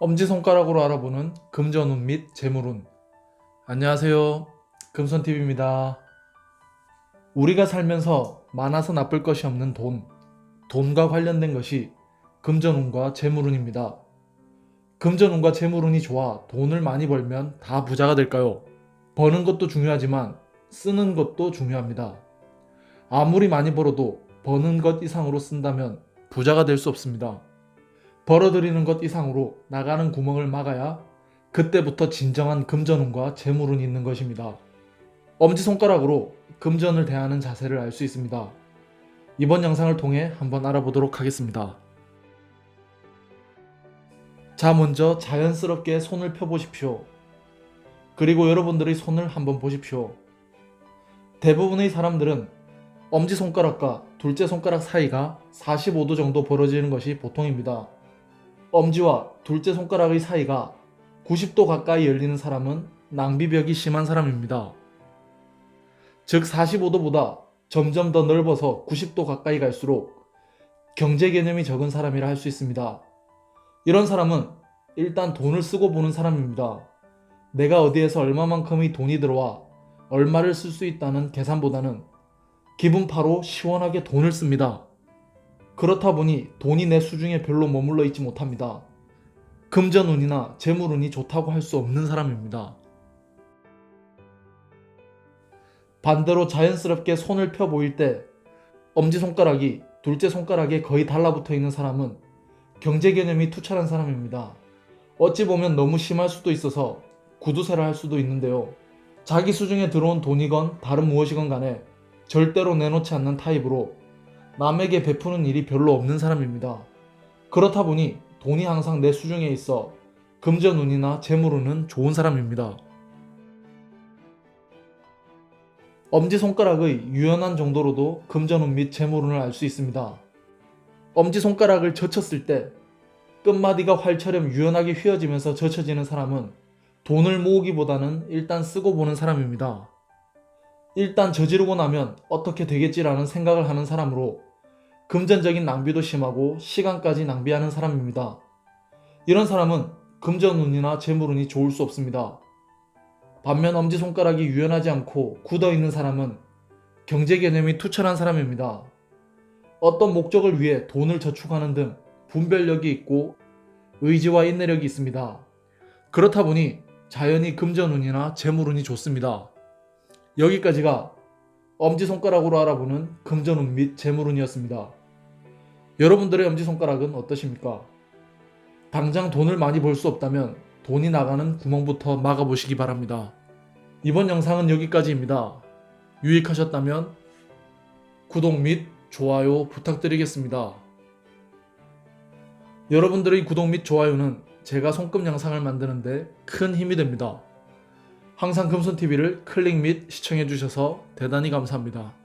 엄지손가락으로 알아보는 금전운 및 재물운. 안녕하세요. 금손TV입니다. 우리가 살면서 많아서 나쁠 것이 없는 돈, 돈과 관련된 것이 금전운과 재물운입니다. 금전운과 재물운이 좋아 돈을 많이 벌면 다 부자가 될까요? 버는 것도 중요하지만 쓰는 것도 중요합니다. 아무리 많이 벌어도 버는 것 이상으로 쓴다면 부자가 될 수 없습니다. 벌어들이는 것 이상으로 나가는 구멍을 막아야 그때부터 진정한 금전운과 재물운이 있는 것입니다. 엄지손가락으로 금전을 대하는 자세를 알 수 있습니다. 이번 영상을 통해 한번 알아보도록 하겠습니다. 자, 먼저 자연스럽게 손을 펴보십시오. 그리고 여러분들의 손을 한번 보십시오. 대부분의 사람들은 엄지손가락과 둘째 손가락 사이가 45도 정도 벌어지는 것이 보통입니다. 엄지와 둘째 손가락의 사이가 90도 가까이 열리는 사람은 낭비벽이 심한 사람입니다. 즉 45도보다 점점 더 넓어서 90도 가까이 갈수록 경제 개념이 적은 사람이라 할 수 있습니다. 이런 사람은 일단 돈을 쓰고 보는 사람입니다. 내가 어디에서 얼마만큼의 돈이 들어와 얼마를 쓸 수 있다는 계산보다는 기분파로 시원하게 돈을 씁니다. 그렇다 보니 돈이 내 수중에 별로 머물러 있지 못합니다. 금전운이나 재물운이 좋다고 할 수 없는 사람입니다. 반대로 자연스럽게 손을 펴 보일 때 엄지손가락이 둘째 손가락에 거의 달라붙어 있는 사람은 경제 개념이 투철한 사람입니다. 어찌 보면 너무 심할 수도 있어서 구두쇠를 할 수도 있는데요. 자기 수중에 들어온 돈이건 다른 무엇이건 간에 절대로 내놓지 않는 타입으로 남에게 베푸는 일이 별로 없는 사람입니다. 그렇다 보니 돈이 항상 내 수중에 있어 금전운이나 재물운은 좋은 사람입니다. 엄지손가락의 유연한 정도로도 금전운 및 재물운을 알 수 있습니다. 엄지손가락을 젖혔을 때 끝마디가 활처럼 유연하게 휘어지면서 젖혀지는 사람은 돈을 모으기보다는 일단 쓰고 보는 사람입니다. 일단 저지르고 나면 어떻게 되겠지라는 생각을 하는 사람으로 금전적인 낭비도 심하고 시간까지 낭비하는 사람입니다. 이런 사람은 금전운이나 재물운이 좋을 수 없습니다. 반면 엄지손가락이 유연하지 않고 굳어 있는 사람은 경제 개념이 투철한 사람입니다. 어떤 목적을 위해 돈을 저축하는 등 분별력이 있고 의지와 인내력이 있습니다. 그렇다 보니 자연히 금전운이나 재물운이 좋습니다. 여기까지가 엄지손가락으로 알아보는 금전운 및 재물운이었습니다. 여러분들의 엄지손가락은 어떠십니까? 당장 돈을 많이 벌 수 없다면 돈이 나가는 구멍부터 막아보시기 바랍니다. 이번 영상은 여기까지입니다. 유익하셨다면 구독 및 좋아요 부탁드리겠습니다. 여러분들의 구독 및 좋아요는 제가 손금 영상을 만드는데 큰 힘이 됩니다. 항상 금손TV를 클릭 및 시청해 주셔서 대단히 감사합니다.